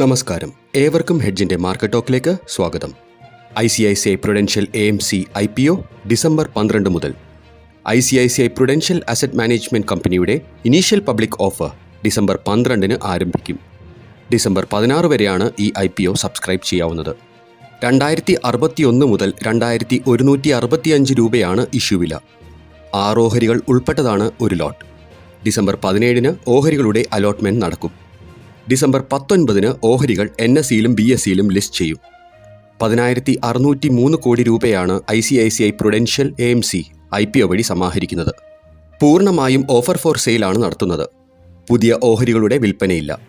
നമസ്കാരം. ഏവർക്കും ഹെഡ്ജിന്റെ മാർക്കറ്റ് ടോക്കിലേക്ക് സ്വാഗതം. I C I C I prudential A M C I P O December പന്ത്രണ്ട് മുതൽ. I C I C I prudential asset management കമ്പനിയുടെ initial public offer December പന്ത്രണ്ടിന് ആരംഭിക്കും. ഡിസംബർ പതിനാറ് വരെയാണ് ഈ ഐ പി ഒ സബ്സ്ക്രൈബ് ചെയ്യാവുന്നത്. രണ്ടായിരത്തി അറുപത്തിയൊന്ന് മുതൽ രണ്ടായിരത്തി ഒരുന്നൂറ്റി അറുപത്തിയഞ്ച് രൂപയാണ് ഇഷ്യൂ വില. ആറ് ഓഹരികൾ ഉൾപ്പെട്ടതാണ് ഒരു ലോട്ട്. ഡിസംബർ പതിനേഴിന് ഓഹരികളുടെ അലോട്ട്മെന്റ് നടക്കും. ഡിസംബർ പത്തൊൻപതിന് ഓഹരികൾ എൻ എസ് സിയിലും ബി എസ് സിയിലും ലിസ്റ്റ് ചെയ്യും. പതിനായിരത്തി അറുന്നൂറ്റി മൂന്ന് കോടി രൂപയാണ് I C I C I prudential A M C I P O വഴി സമാഹരിക്കുന്നത്. പൂർണമായും ഓഫർ ഫോർ സെയിലാണ് നടത്തുന്നത്. പുതിയ ഓഹരികളുടെ വിൽപ്പനയില്ല.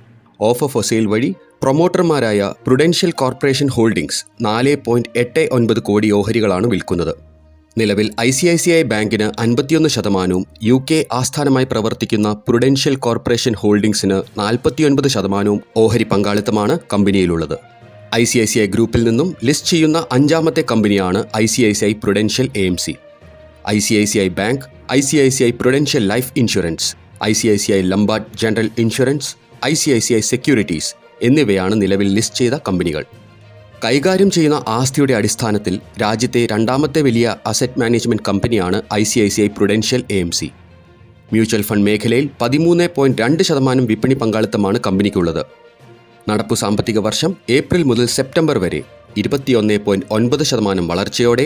ഓഫർ ഫോർ സെയിൽ വഴി പ്രൊമോട്ടർമാരായ പ്രുഡൻഷ്യൽ കോർപ്പറേഷൻ ഹോൾഡിംഗ്സ് നാല് പോയിന്റ് എട്ട് ഒൻപത് കോടി ഓഹരികളാണ് വിൽക്കുന്നത്. നിലവിൽ I C I C I ബാങ്കിന് അൻപത്തിയൊന്ന് ശതമാനവും യു കെ ആസ്ഥാനമായി പ്രവർത്തിക്കുന്ന പ്രുഡൻഷ്യൽ കോർപ്പറേഷൻ ഹോൾഡിംഗ്സിന് നാൽപ്പത്തിയൊൻപത് ശതമാനവും ഓഹരി പങ്കാളിത്തമാണ് കമ്പനിയിലുള്ളത് I C I C I ഗ്രൂപ്പിൽ നിന്നും ലിസ്റ്റ് ചെയ്യുന്ന അഞ്ചാമത്തെ കമ്പനിയാണ് I C I C I Prudential A M C I C I C I bank I C I C I Prudential life insurance I C I C I Lombard general insurance I C I C I securities എന്നിവയാണ് നിലവിൽ list ചെയ്ത കമ്പനികൾ കൈകാര്യം ചെയ്യുന്ന ആസ്തിയുടെ അടിസ്ഥാനത്തിൽ രാജ്യത്തെ രണ്ടാമത്തെ വലിയ അസറ്റ് മാനേജ്മെന്റ് കമ്പനിയാണ് I C I C I Prudential A M C mutual fund മേഖലയിൽ പതിമൂന്ന് പോയിന്റ് രണ്ട് ശതമാനം വിപണി പങ്കാളിത്തമാണ് കമ്പനിക്കുള്ളത്. നടപ്പു സാമ്പത്തിക വർഷം ഏപ്രിൽ മുതൽ സെപ്റ്റംബർ വരെ ഇരുപത്തിയൊന്ന് പോയിന്റ് ഒൻപത് ശതമാനം വളർച്ചയോടെ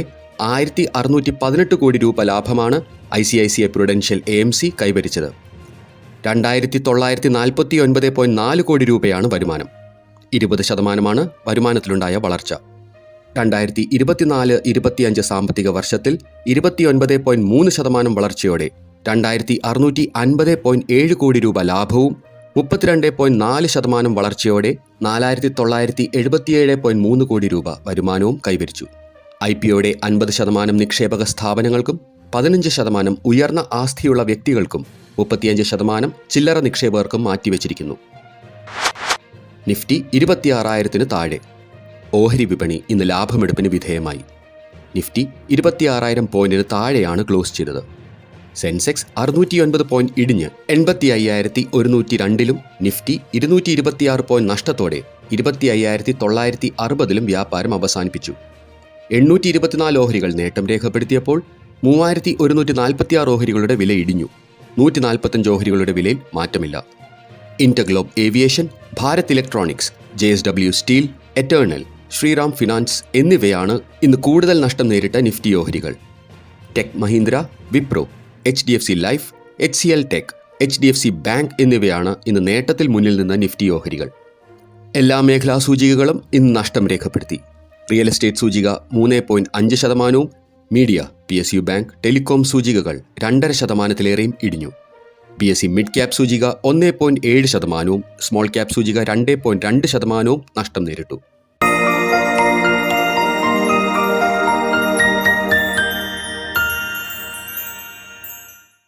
ആയിരത്തി അറുന്നൂറ്റി പതിനെട്ട് കോടി രൂപ ലാഭമാണ് I C I C I Prudential A M C കൈവരിച്ചത്. രണ്ടായിരത്തി തൊള്ളായിരത്തി നാൽപ്പത്തി ഒൻപത് പോയിന്റ് നാല് കോടി രൂപയാണ് വരുമാനം. ഇരുപത് ശതമാനമാണ് വരുമാനത്തിലുണ്ടായ വളർച്ച. രണ്ടായിരത്തി ഇരുപത്തിനാല് ഇരുപത്തിയഞ്ച് സാമ്പത്തിക വർഷത്തിൽ ഇരുപത്തിയൊൻപത് പോയിന്റ് മൂന്ന് ശതമാനം വളർച്ചയോടെ രണ്ടായിരത്തി അറുന്നൂറ്റി അൻപത് പോയിന്റ് ഏഴ് കോടി രൂപ ലാഭവും മുപ്പത്തിരണ്ട് പോയിന്റ് നാല് ശതമാനം വളർച്ചയോടെ നാലായിരത്തി തൊള്ളായിരത്തി എഴുപത്തിയേഴ് പോയിന്റ് മൂന്ന് കോടി രൂപ വരുമാനവും കൈവരിച്ചു. ഐ പി ഒയുടെ അൻപത് ശതമാനം നിക്ഷേപക സ്ഥാപനങ്ങൾക്കും പതിനഞ്ച് ശതമാനം ഉയർന്ന ആസ്തിയുള്ള വ്യക്തികൾക്കും മുപ്പത്തിയഞ്ച് ശതമാനം ചില്ലറ നിക്ഷേപകർക്കും മാറ്റിവെച്ചിരിക്കുന്നു. നിഫ്റ്റി ഇരുപത്തിയാറായിരത്തിന് താഴെ. ഓഹരി വിപണി ഇന്ന് ലാഭമെടുപ്പിന് വിധേയമായി. നിഫ്റ്റി ഇരുപത്തിയാറായിരം പോയിന്റിന് താഴെയാണ് ക്ലോസ് ചെയ്തത്. സെൻസെക്സ് അറുന്നൂറ്റിയൊൻപത് പോയിന്റ് ഇടിഞ്ഞ് എൺപത്തി അയ്യായിരത്തി ഒരുന്നൂറ്റി രണ്ടിലും നിഫ്റ്റി ഇരുന്നൂറ്റി ഇരുപത്തിയാറ് പോയിന്റ് നഷ്ടത്തോടെ ഇരുപത്തി അയ്യായിരത്തി തൊള്ളായിരത്തി അറുപതിലും വ്യാപാരം അവസാനിപ്പിച്ചു. എണ്ണൂറ്റി ഇരുപത്തിനാല് ഓഹരികൾ നേട്ടം രേഖപ്പെടുത്തിയപ്പോൾ മൂവായിരത്തി ഒരുന്നൂറ്റി നാൽപ്പത്തിയാറ് ഓഹരികളുടെ വില ഇടിഞ്ഞു. നൂറ്റി നാൽപ്പത്തഞ്ച് ഓഹരികളുടെ വിലയിൽ മാറ്റമില്ല. InterGlobe aviation Bharat electronics J S W steel Eternal Shriram finance എന്നിവയാണ് ഇന്ന് കൂടുതൽ നഷ്ടം നേരിട്ട നിഫ്റ്റി ഓഹരികൾ. Tech Mahindra Wipro H D F C life H C L tech H D F C bank എന്നിവയാണ് ഇന്ന് നേട്ടത്തിൽ മുന്നിൽ നിന്ന നിഫ്റ്റി ഓഹരികൾ. എല്ലാ മേഖലാ സൂചികകളും ഇന്ന് നഷ്ടം രേഖപ്പെടുത്തി. റിയൽ എസ്റ്റേറ്റ് സൂചിക മൂന്ന് പോയിന്റ് അഞ്ച് ശതമാനവും media P S U bank telecom സൂചികകൾ രണ്ടര ശതമാനത്തിലേറെയും ഇടിഞ്ഞു. P S C mid cap സൂചിക ഒന്ന് പോയിന്റ് ഏഴ് ശതമാനവും സ്മോൾ ക്യാപ് സൂചിക രണ്ട് പോയിന്റ് രണ്ട് ശതമാനവും നഷ്ടം നേരിട്ടു.